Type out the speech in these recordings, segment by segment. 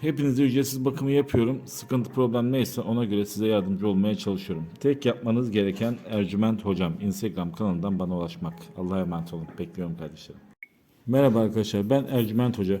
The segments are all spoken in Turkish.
hepinize ücretsiz bakımı yapıyorum. Sıkıntı problem neyse ona göre size yardımcı olmaya çalışıyorum. Tek yapmanız gereken Ercüment Hocam Instagram kanalından bana ulaşmak. Allah'a emanet olun. Bekliyorum kardeşlerim. Merhaba arkadaşlar ben Ercüment Hoca.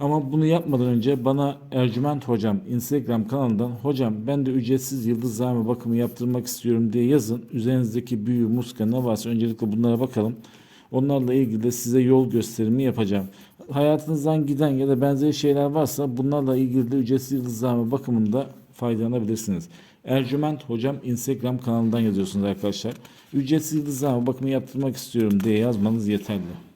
Ama bunu yapmadan önce bana Ercüment Hocam Instagram kanalından hocam ben de ücretsiz yıldızlarma bakımı yaptırmak istiyorum diye yazın. Üzerinizdeki büyü, muska ne varsa öncelikle bunlara bakalım. Onlarla ilgili de size yol gösterimi yapacağım. Hayatınızdan giden ya da benzeri şeyler varsa bunlarla ilgili de ücretsiz yıldızlarma bakımında faydalanabilirsiniz. Ercüment Hocam Instagram kanalından yazıyorsunuz arkadaşlar. Ücretsiz yıldızlarma bakımı yaptırmak istiyorum diye yazmanız yeterli.